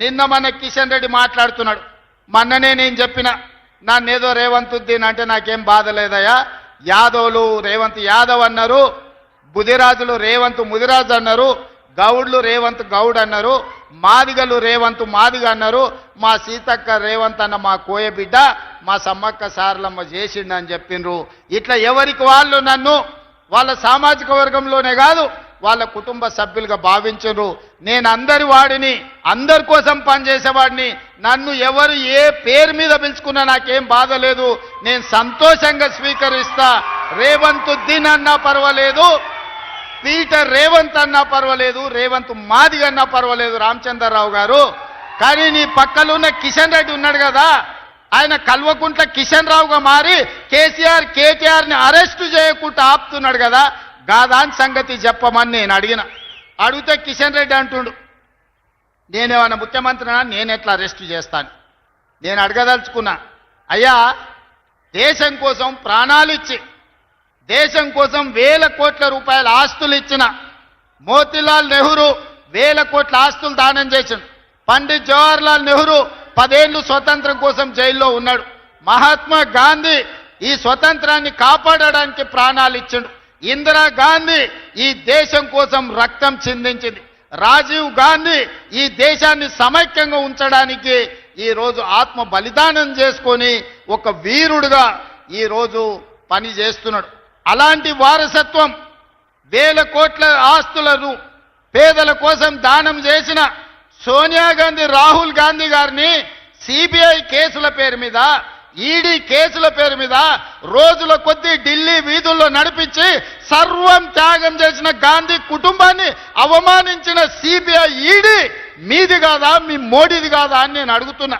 నిన్న మన కిషన్ రెడ్డి మాట్లాడుతున్నాడు. మొన్ననే నేను చెప్పిన నన్నేదో రేవంత్ ఉద్దీన్ అంటే నాకేం బాధ లేదయ్యా. యాదవులు రేవంత్ యాదవ్ అన్నారు బుధిరాజులు రేవంత్ ముదిరాజు అన్నారు గౌడ్లు రేవంత్ గౌడ్ అన్నారు మాదిగలు రేవంత్ మాదిగ అన్నారు మా సీతక్క రేవంత్ అన్న మా కోయబిడ్డ మా సమ్మక్క సారలమ్మ చేసిండని చెప్పిండ్రు ఇట్లా ఎవరికి వాళ్ళు నన్ను? వాళ్ళ సామాజిక వర్గంలోనే కాదు వాళ్ళ కుటుంబ సభ్యులుగా భావించరు. నేను అందరి వాడిని అందరి కోసం పనిచేసేవాడిని నన్ను ఎవరు ఏ పేరు మీద పిలుచుకున్నా నాకేం బాధ లేదు. నేను సంతోషంగా స్వీకరిస్తా. రేవంత్ దీన్ అన్నా పర్వాలేదు పీటర్ రేవంత్ అన్నా పర్వాలేదు రేవంత్ మాది అన్నా పర్వాలేదు రామచంద్రరావు గారు. కానీ నీ పక్కలో ఉన్న కిషన్ రెడ్డి ఉన్నాడు కదా ఆయన కల్వకుంట్ల కిషన్ రావుగా మారి కేసీఆర్ కేటీఆర్ని అరెస్టు చేయకుండా ఆపుతున్నాడు కదా గాదాని సంగతి చెప్పమని నేను అడిగిన. అడిగితే కిషన్ రెడ్డి అంటుండు నేనేమన్నా ముఖ్యమంత్రినా? నేను ఎట్లా అరెస్ట్ చేస్తాను? నేను అడగదలుచుకున్నా అయ్యా దేశం కోసం ప్రాణాలు ఇచ్చి దేశం కోసం వేల కోట్ల రూపాయల ఆస్తులు ఇచ్చిన మోతీలాల్ నెహ్రూ వేల కోట్ల ఆస్తులు దానం చేసిండు. పండిత్ జవహర్లాల్ నెహ్రూ పదేళ్ళు స్వతంత్రం కోసం జైల్లో ఉన్నాడు. మహాత్మా గాంధీ ఈ స్వతంత్రాన్ని కాపాడడానికి ప్రాణాలు ఇచ్చిండు. ఇందిరా గాంధీ ఈ దేశం కోసం రక్తం చిందించింది. రాజీవ్ గాంధీ ఈ దేశాన్ని సమైక్యంగా ఉంచడానికి ఈ రోజు ఆత్మ బలిదానం చేసుకొని ఒక వీరుడుగా ఈరోజు పని చేస్తున్నాడు. అలాంటి వారసత్వం వేల కోట్ల ఆస్తులను పేదల కోసం దానం చేసిన సోనియా గాంధీ రాహుల్ గాంధీ గారిని సిబిఐ కేసుల పేరు మీద ఈడీ కేసుల పేరు మీద రోజుల కొద్దీ ఢిల్లీ వీధుల్లో నడిపించి సర్వం త్యాగం చేసిన గాంధీ కుటుంబాన్ని అవమానించిన సిబిఐ ఈడీ మీది కాదా మీ మోడీది కాదా అని నేను అడుగుతున్నా.